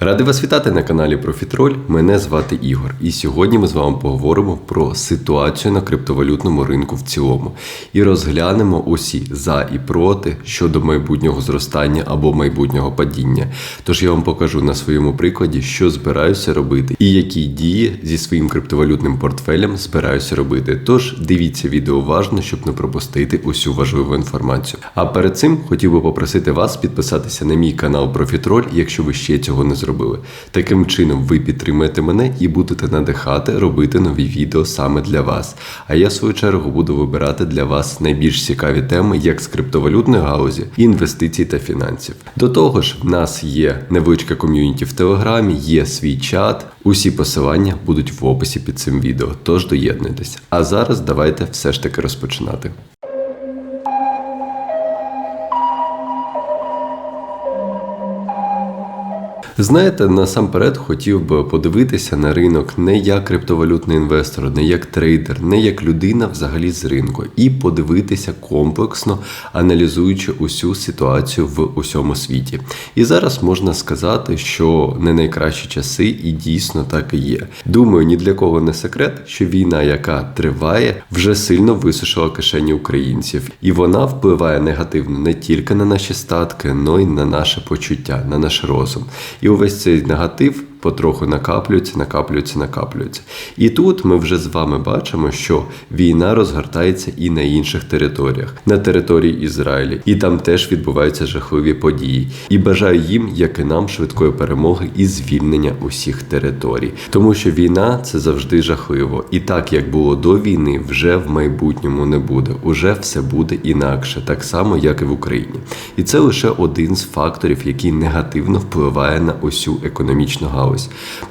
Радий вас вітати на каналі Профітроль. Мене звати Ігор, і сьогодні ми з вами поговоримо про ситуацію на криптовалютному ринку в цілому і розглянемо усі за і проти щодо майбутнього зростання або майбутнього падіння. Тож я вам покажу на своєму прикладі, що збираюся робити і які дії зі своїм криптовалютним портфелем збираюся робити. Тож дивіться відео уважно, щоб не пропустити усю важливу інформацію. А перед цим хотів би попросити вас підписатися на мій канал Профітроль, якщо ви ще цього не зробили. Таким чином ви підтримаєте мене і будете надихати робити нові відео саме для вас. А я в свою чергу буду вибирати для вас найбільш цікаві теми, як з криптовалютної галузі, інвестицій та фінансів. До того ж, в нас є невеличка ком'юніті в Телеграмі, є свій чат. Усі посилання будуть в описі під цим відео, тож доєднуйтесь. А зараз давайте все ж таки розпочинати. Знаєте, насамперед хотів би подивитися на ринок не як криптовалютний інвестор, не як трейдер, не як людина взагалі з ринку, і подивитися комплексно, аналізуючи усю ситуацію в усьому світі. І зараз можна сказати, що не найкращі часи, і дійсно так і є. Думаю, ні для кого не секрет, що війна, яка триває, вже сильно висушила кишені українців, і вона впливає негативно не тільки на наші статки, але й на наше почуття, на наш розум. І увесь цей негатив потроху накаплюється, накаплюється, накаплюється. І тут ми вже з вами бачимо, що війна розгортається і на інших територіях, на території Ізраїлі, і там теж відбуваються жахливі події. І бажаю їм, як і нам, швидкої перемоги і звільнення усіх територій, тому що війна це завжди жахливо. І так як було до війни, вже в майбутньому не буде. Уже все буде інакше, так само як і в Україні. І це лише один з факторів, який негативно впливає на усю економічну галузь.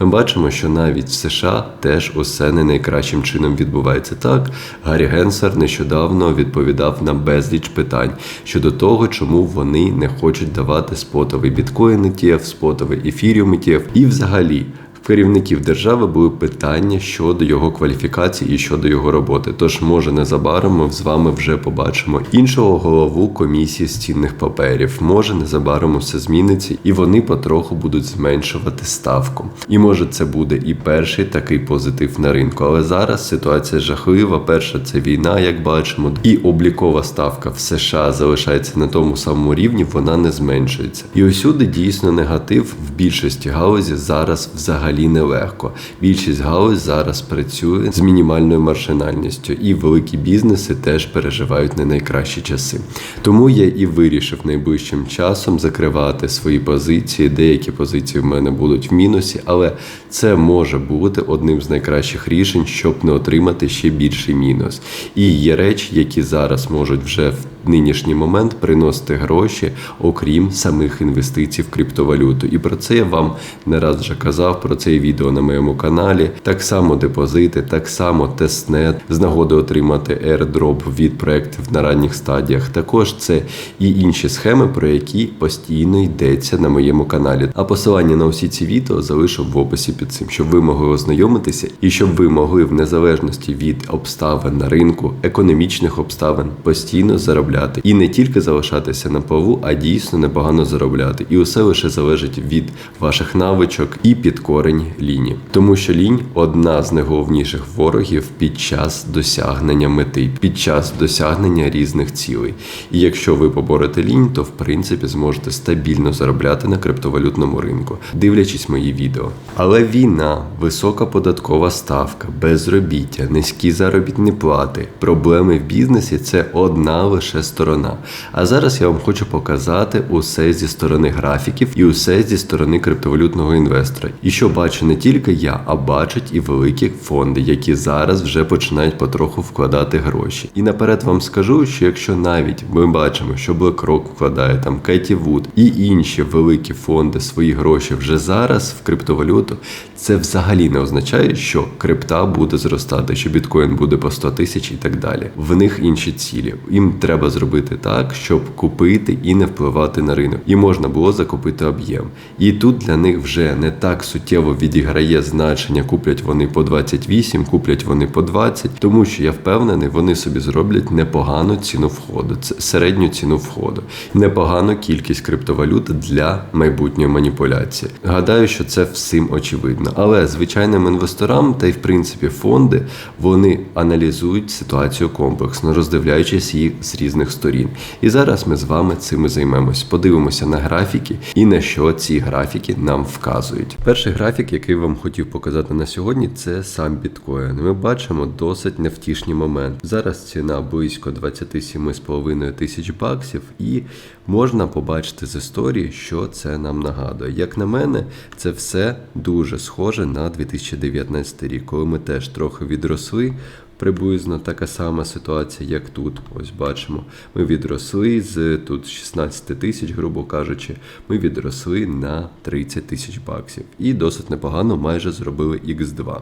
Ми бачимо, що навіть в США теж усе не найкращим чином відбувається так. Гаррі Генсер нещодавно відповідав на безліч питань щодо того, чому вони не хочуть давати спотовий біткоін ETF, спотовий ефіріум ETF і взагалі. Керівників держави були питання щодо його кваліфікації і щодо його роботи. Тож, може, незабаром ми з вами вже побачимо іншого голову комісії з цінних паперів. Може, незабаром все зміниться, і вони потроху будуть зменшувати ставку. І може це буде і перший такий позитив на ринку. Але зараз ситуація жахлива. Перша це війна, як бачимо, і облікова ставка в США залишається на тому самому рівні, вона не зменшується. І усюди дійсно негатив в більшості галузі зараз взагалі взагалі нелегко. Більшість галузь зараз працює з мінімальною маржинальністю, і великі бізнеси теж переживають не найкращі часи. Тому я і вирішив найближчим часом закривати свої позиції. Деякі позиції в мене будуть в мінусі, але це може бути одним з найкращих рішень, щоб не отримати ще більший мінус. І є речі, які зараз можуть вже в нинішній момент приносити гроші, окрім самих інвестицій в криптовалюту. І про це я вам не раз вже казав. Про це відео на моєму каналі. Так само депозити, так само тестнет з нагоди отримати airdrop від проєктів на ранніх стадіях. Також це і інші схеми, про які постійно йдеться на моєму каналі. А посилання на усі ці відео залишу в описі під цим, щоб ви могли ознайомитися і щоб ви могли в незалежності від обставин на ринку, економічних обставин постійно заробляти і не тільки залишатися на плаву, а дійсно непогано заробляти. І усе лише залежить від ваших навичок і підкорень ліні, тому що лінь одна з найголовніших ворогів під час досягнення мети, під час досягнення різних цілей. І якщо ви поборете лінь, то в принципі зможете стабільно заробляти на криптовалютному ринку, дивлячись мої відео. Але війна, висока податкова ставка, безробіття, низькі заробітні плати, проблеми в бізнесі це одна лише сторона. А зараз я вам хочу показати усе зі сторони графіків і усе зі сторони криптовалютного інвестора. І що бачу не тільки я, а бачать і великі фонди, які зараз вже починають потроху вкладати гроші. І наперед вам скажу, що якщо навіть ми бачимо, що BlackRock вкладає там Кеті Вуд і інші великі фонди свої гроші вже зараз в криптовалюту, це взагалі не означає, що крипта буде зростати, що біткоін буде по 100 тисяч і так далі. В них інші цілі. Їм треба зробити так, щоб купити і не впливати на ринок. І можна було закупити об'єм. І тут для них вже не так суттєво відіграє значення, куплять вони по 28, куплять вони по 20, тому що я впевнений, вони собі зроблять непогану ціну входу, середню ціну входу, непогану кількість криптовалют для майбутньої маніпуляції. Гадаю, що це всім очевидно. Але звичайним інвесторам та й в принципі фонди вони аналізують ситуацію комплексно, роздивляючись їх з різних сторін. І зараз ми з вами цим і займемось. Подивимося на графіки і на що ці графіки нам вказують. Перший графік, який вам хотів показати на сьогодні, це сам біткоін. Ми бачимо досить невтішні моменти. Зараз ціна близько 27,5 тисяч баксів, і можна побачити з історії, що це нам нагадує. Як на мене, це все дуже схоже на 2019 рік, коли ми теж трохи відросли. Приблизно така сама ситуація, як тут. Ось бачимо. Ми відросли з тут 16 тисяч, грубо кажучи, ми відросли на 30 тисяч баксів. І досить непогано майже зробили X2.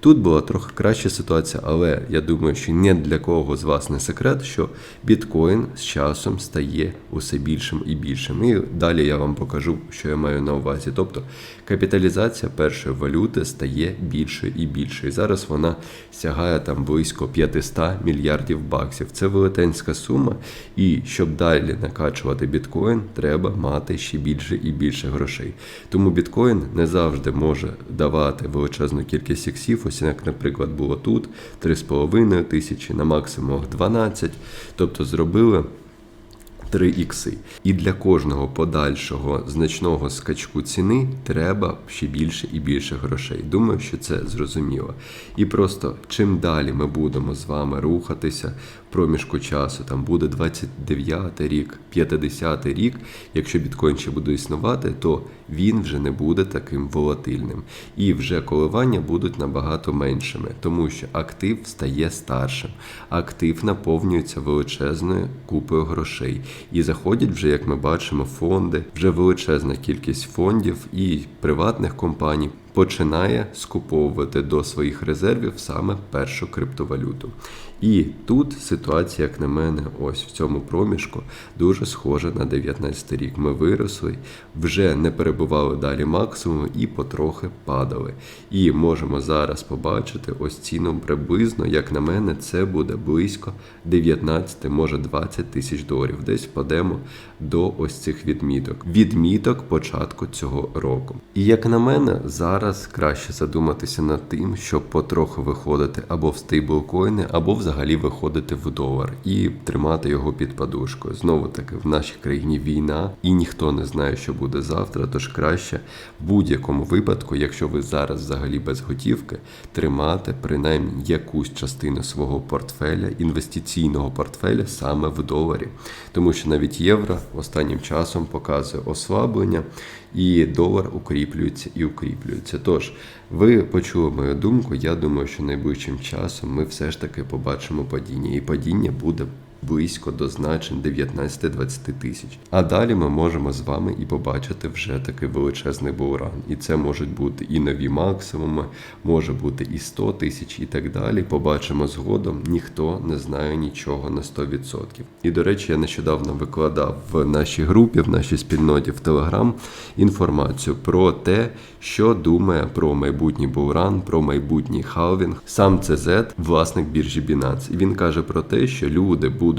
Тут була трохи краща ситуація, але я думаю, що ні для кого з вас не секрет, що біткоін з часом стає усе більшим і більшим. І далі я вам покажу, що я маю на увазі. Тобто капіталізація першої валюти стає більшою і більшою. І зараз вона сягає там близько 500 мільярдів баксів. Це велетенська сума. І щоб далі накачувати біткоін, треба мати ще більше і більше грошей. Тому біткоін не завжди може давати величезну кількість іксів. Ось як, наприклад, було тут 3,5 тисячі, на максимум 12. Тобто зробили. 3 ікси. І для кожного подальшого значного скачку ціни треба ще більше і більше грошей. Думаю, що це зрозуміло. І просто чим далі ми будемо з вами рухатися проміжку часу, там буде 29 рік, 50 рік, якщо біткоін ще буде існувати, то він вже не буде таким волатильним. І вже коливання будуть набагато меншими, тому що актив стає старшим, актив наповнюється величезною купою грошей. І заходять вже, як ми бачимо, фонди, вже величезна кількість фондів і приватних компаній починає скуповувати до своїх резервів саме першу криптовалюту. І тут ситуація, як на мене, ось в цьому проміжку дуже схожа на 19 рік. Ми виросли, вже не перебували далі максимуму і потрохи падали. І можемо зараз побачити ось ціну приблизно, як на мене, це буде близько 19, може 20 тисяч доларів. Десь впадемо до ось цих відміток. Відміток початку цього року. І як на мене, зараз краще задуматися над тим, щоб потроху виходити або в стейблкоїни, або взагалі виходити в долар і тримати його під подушкою. Знову таки, в нашій країні війна, і ніхто не знає, що буде завтра. Тож краще в будь-якому випадку, якщо ви зараз взагалі без готівки, тримати принаймні якусь частину свого портфеля, інвестиційного портфеля саме в доларі, тому що навіть євро останнім часом показує ослаблення, і долар укріплюється і укріплюється. Тож ви почули мою думку. Я думаю, що найближчим часом ми все ж таки побачимо падіння, і падіння буде. Близько до значень 19-20 тисяч. А далі ми можемо з вами і побачити вже такий величезний булран. І це можуть бути і нові максимуми, може бути і 100 тисяч, і так далі. Побачимо згодом. Ніхто не знає нічого на 100%. І до речі, я нещодавно викладав в нашій групі, в нашій спільноті в Телеграм інформацію про те, що думає про майбутній булран, про майбутній халвінг. Сам ЦЗ, власник біржі Binance. І він каже про те, що люди будуть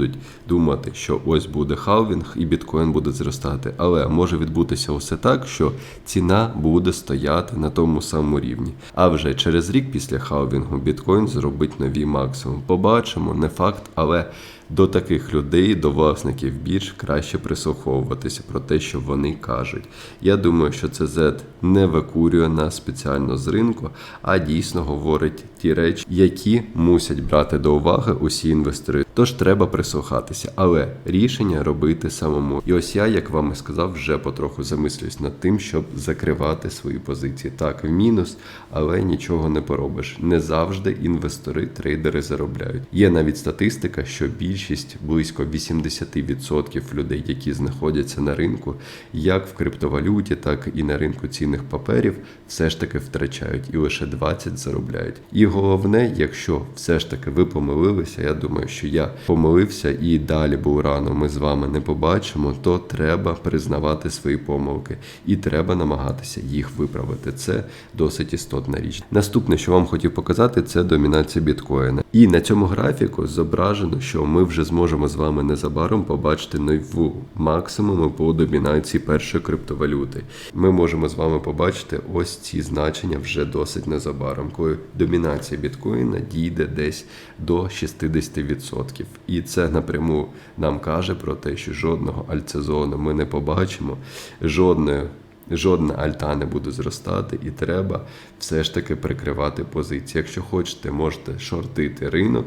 думати, що ось буде халвінг і біткоін буде зростати. Але може відбутися усе так, що ціна буде стояти на тому самому рівні. А вже через рік після халвінгу біткоін зробить нові максимум. Побачимо, не факт, але. До таких людей, до власників бірж краще прислуховуватися про те, що вони кажуть. Я думаю, що ЦЗ не викурює нас спеціально з ринку, а дійсно говорить ті речі, які мусять брати до уваги усі інвестори. Тож треба прислухатися, але рішення робити самому. І ось я, як вам і сказав, вже потроху замислююсь над тим, щоб закривати свої позиції. Так, в мінус, але нічого не поробиш. Не завжди інвестори, трейдери заробляють. Є навіть статистика, що більшість близько 80% людей, які знаходяться на ринку, як в криптовалюті, так і на ринку цінних паперів, все ж таки втрачають і лише 20 заробляють. І головне, якщо все ж таки ви помилилися, я думаю, що я помилився і далі був рано. Ми з вами не побачимо, то треба признавати свої помилки і треба намагатися їх виправити. Це досить істотна річ. Наступне, що вам хотів показати, це домінація біткоїна. І на цьому графіку зображено, що ми вже зможемо з вами незабаром побачити нову максимуми по домінації першої криптовалюти. Ми можемо з вами побачити ось ці значення вже досить незабаром, коли домінація біткоїна дійде десь до 60%. І це напряму нам каже про те, що жодного альцезону ми не побачимо, жодної. Жодна альта не буде зростати, і треба все ж таки прикривати позиції. Якщо хочете, можете шортити ринок.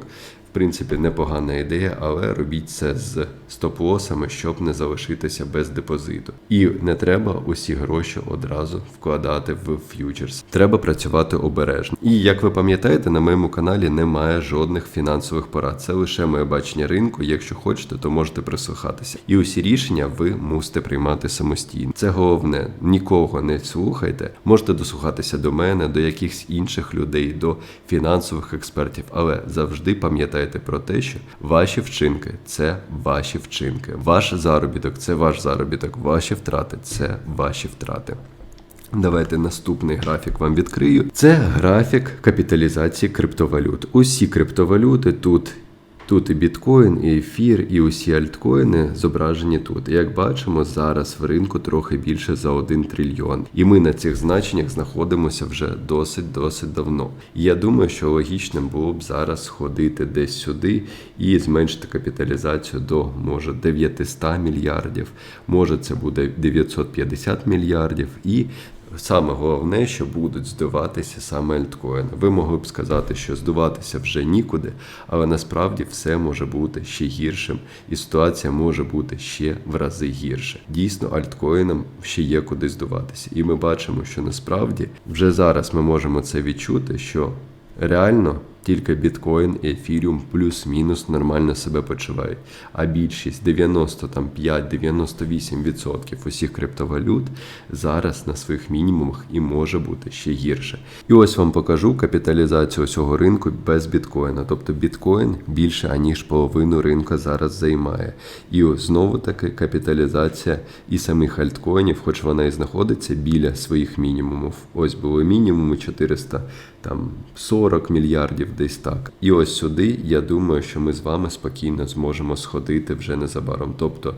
В принципі, непогана ідея, але робіть це з стоп-лосами, щоб не залишитися без депозиту. І не треба усі гроші одразу вкладати в ф'ючерс. Треба працювати обережно. І як ви пам'ятаєте, на моєму каналі немає жодних фінансових порад. Це лише моє бачення ринку. Якщо хочете, то можете прислухатися. І усі рішення ви мусите приймати самостійно. Це головне. Нікого не слухайте. Можете дослухатися до мене, до якихось інших людей, до фінансових експертів, але завжди пам'ятайте про те, що ваші вчинки це ваші вчинки. Ваш заробіток це ваш заробіток, ваші втрати це ваші втрати. Давайте наступний графік вам відкрию. Це графік капіталізації криптовалют. Усі криптовалюти тут. Тут і біткоін, і ефір, і усі альткоїни зображені тут. Як бачимо, зараз в ринку трохи більше за 1 трильйон. І ми на цих значеннях знаходимося вже досить-досить давно. Я думаю, що логічним було б зараз сходити десь сюди і зменшити капіталізацію до може 900 мільярдів, може це буде 950 мільярдів. І Саме головне, що будуть здуватися саме альткоїни. Ви могли б сказати, що здуватися вже нікуди, але насправді все може бути ще гіршим, і ситуація може бути ще в рази гірше. Дійсно, альткоїнам ще є куди здуватися. І ми бачимо, що насправді вже зараз ми можемо це відчути, що реально. Тільки біткоін і ефіріум плюс-мінус нормально себе почувають. А більшість 95-98% усіх криптовалют зараз на своїх мінімумах і може бути ще гірше. І ось вам покажу капіталізацію цього ринку без біткоїна. Тобто біткоін більше аніж половину ринку зараз займає. І знову таки капіталізація і самих альткоїнів, хоч вона і знаходиться біля своїх мінімумів. Ось були мінімуми 400 там 40 мільярдів десь так. І ось сюди я думаю, що ми з вами спокійно зможемо сходити вже незабаром. Тобто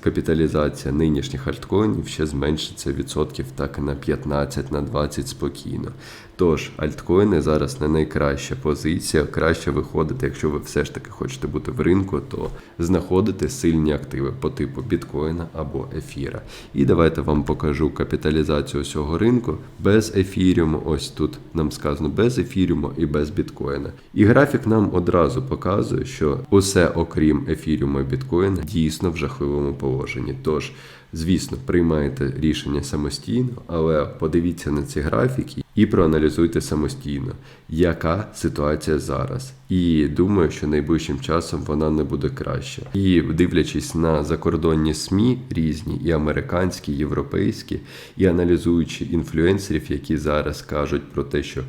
капіталізація нинішніх альткоїнів ще зменшиться відсотків так на 15 на 20 спокійно. Тож альткоїни зараз не найкраща позиція. Краще виходити, якщо ви все ж таки хочете бути в ринку, то знаходити сильні активи по типу біткоїна або ефіра. І давайте вам покажу капіталізацію цього ринку без ефіріуму. Ось тут нам сказано без ефіріуму і без біткоїна. І графік нам одразу показує, що усе окрім ефіріуму і біткоїна дійсно в жахливому положенні. Тож, звісно, приймайте рішення самостійно, але подивіться на ці графіки і проаналізуйте самостійно, яка ситуація зараз. І думаю, що найближчим часом вона не буде краще. І дивлячись на закордонні СМІ різні, і американські, і європейські, і аналізуючи інфлюенсерів, які зараз кажуть про те, що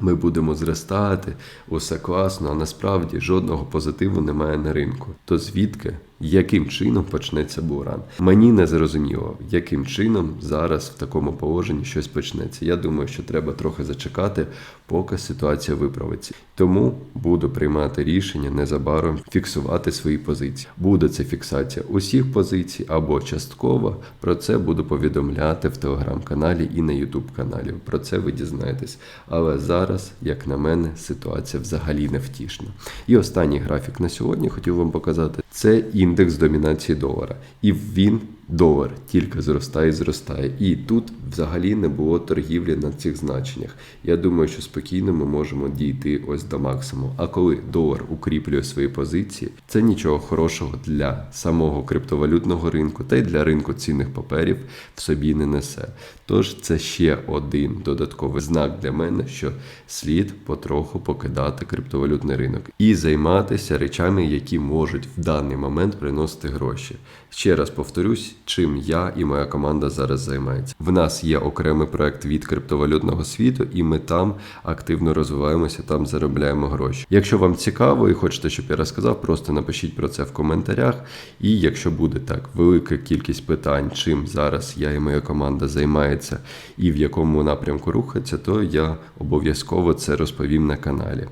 ми будемо зростати, усе класно, а насправді жодного позитиву немає на ринку. То звідки, яким чином почнеться буран? Мені не зрозуміло, яким чином зараз в такому положенні щось почнеться. Я думаю, що треба трохи зачекати, поки ситуація виправиться. Тому буду приймати рішення незабаром фіксувати свої позиції. Буде це фіксація усіх позицій або частково. Про це буду повідомляти в телеграм-каналі і на Ютуб каналі. Про це ви дізнаєтесь. Але зараз, як на мене, ситуація взагалі не втішна. І останній графік на сьогодні хотів вам показати це індекс домінації долара. І він. Долар тільки зростає і зростає. І тут взагалі не було торгівлі на цих значеннях. Я думаю, що спокійно ми можемо дійти ось до максимуму. А коли долар укріплює свої позиції, це нічого хорошого для самого криптовалютного ринку та й для ринку цінних паперів в собі не несе. Тож це ще один додатковий знак для мене, що слід потроху покидати криптовалютний ринок і займатися речами, які можуть в даний момент приносити гроші. Ще раз повторюсь, чим я і моя команда зараз займається. В нас є окремий проект від криптовалютного світу, і ми там активно розвиваємося, там заробляємо гроші. Якщо вам цікаво і хочете, щоб я розказав, просто напишіть про це в коментарях. І якщо буде так велика кількість питань, чим зараз я і моя команда займається і в якому напрямку рухається, то я обов'язково це розповім на каналі.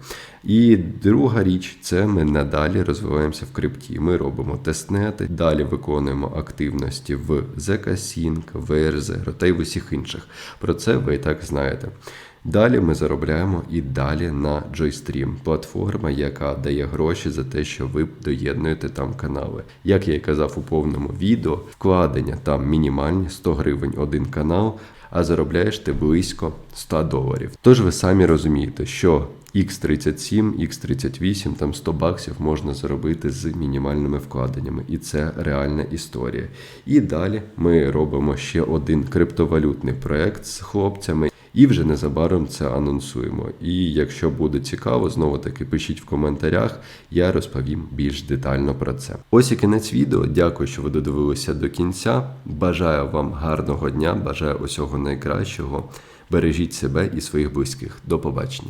І друга річ це ми надалі розвиваємося в крипті. Ми робимо тестнети, далі виконуємо активності в ZK-Sync, VRZ, та й в усіх інших. Про це ви і так знаєте. Далі ми заробляємо і далі на Joystream, платформа, яка дає гроші за те, що ви доєднуєте там канали. Як я і казав у повному відео, вкладення там мінімальні 100 гривень один канал, а заробляєш ти близько 100 доларів. Тож ви самі розумієте, що X37, X38, там 100 баксів можна заробити з мінімальними вкладеннями, і це реальна історія. І далі ми робимо ще один криптовалютний проект з хлопцями. І вже незабаром це анонсуємо. І якщо буде цікаво, знову таки пишіть в коментарях, я розповім більш детально про це. Ось і кінець відео. Дякую, що ви додивилися до кінця. Бажаю вам гарного дня, бажаю усього найкращого. Бережіть себе і своїх близьких. До побачення.